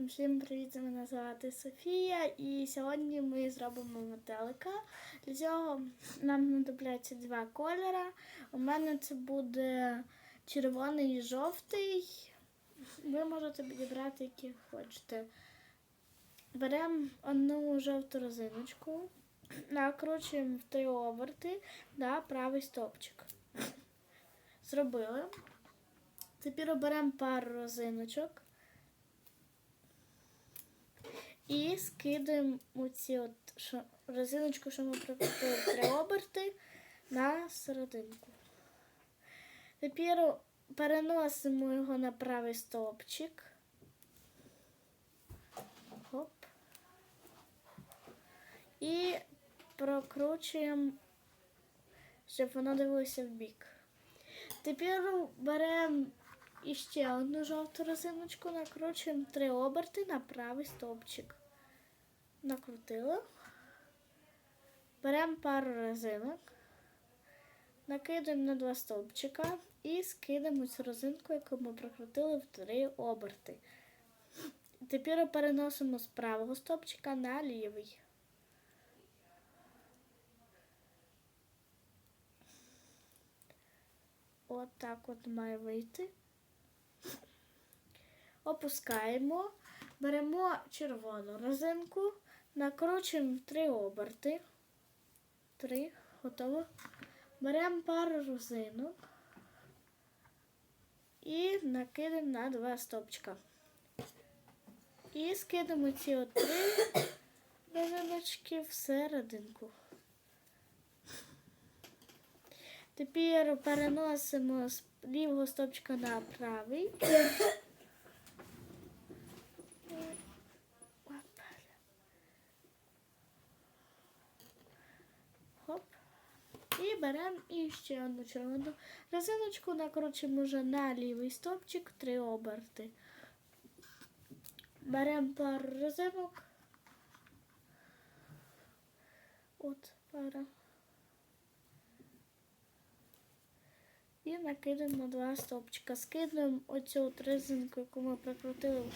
Всім привіт, мене звати Софія, і сьогодні ми зробимо метелика. Для цього нам знадобляться два кольори. У мене це буде червоний і жовтий. Ви можете підібрати, які хочете. Беремо одну жовту резиночку, накручуємо в три оберти на правий стопчик. Зробили. Тепер беремо пару резиночок. І скидаємо оці от що, резиночку, що ми прикрутили три оберти на серединку. Тепер переносимо його на правий стовпчик. Хоп. І прокручуємо, щоб воно дивилося в бік. Тепер беремо іще одну жовту резиночку, накручуємо три оберти на правий стовпчик. Накрутили. Беремо пару резинок, накидаємо на два стовпчика і скидаємо цю резинку, яку ми прокрутили в три оберти. Тепер переносимо з правого стовпчика на лівий. От от має вийти. Опускаємо, беремо червону резинку, накручуємо три оберти. Три, готово. Беремо пару резинок і накидаємо на два стопчика. І скидаємо ці от три резиночки всерединку. Тепер переносимо з лівого стопчика на правий. Хоп. І беремо і ще одну червону резиночку, накручуємо вже на лівий стопчик три оберти. Беремо пару резинок. От пара. І накидаємо на два стопчика. Скидаємо оцю от резинку, яку ми прикрутили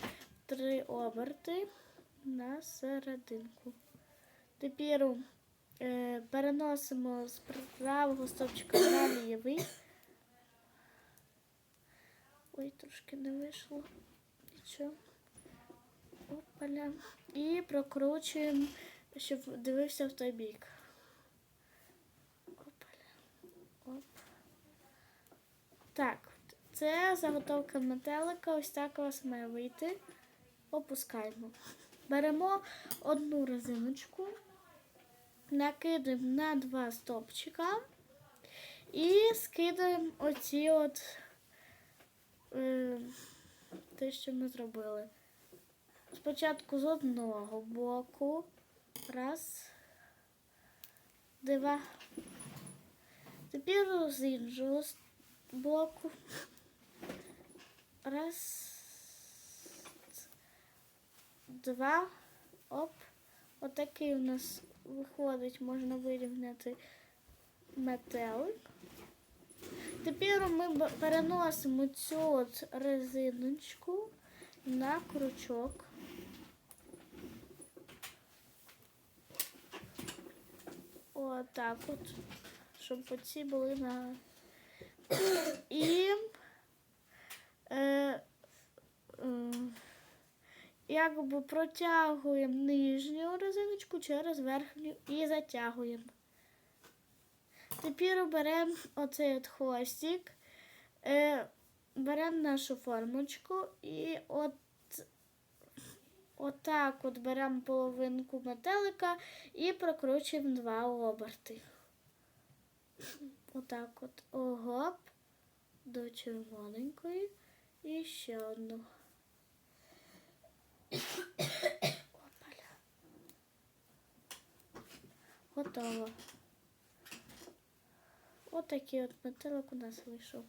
три оберти на серединку. Тепер переносимо з правого стопчика на лівий. Ой, трошки не вийшло. Нічого. Опаля. І прокручуємо, щоб дивився в той бік. Опаля. Оп. Так, це заготовка метелика. Ось так у вас має вийти. Опускаємо. Беремо одну резиночку, накидаємо на два стопчика і скидаємо оці от е, те, що ми зробили. Спочатку з одного боку. Раз, два. Тепер з іншого боку. Раз, два. Оп. Отакий у нас виходить, можна вирівняти метелик. Тепер ми переносимо цю от резиночку на крючок. Отак от, щоб оці були на. І е, е, якби протягуємо нижню резиночку через верхню і затягуємо. Тепер беремо оцей от хвостик, е, беремо нашу формочку і от Отак от беремо половинку метелика і прокручуємо два оберти. Отак от огоп до червоненької і ще одну. Готово. Отакий от метелик у нас вийшов.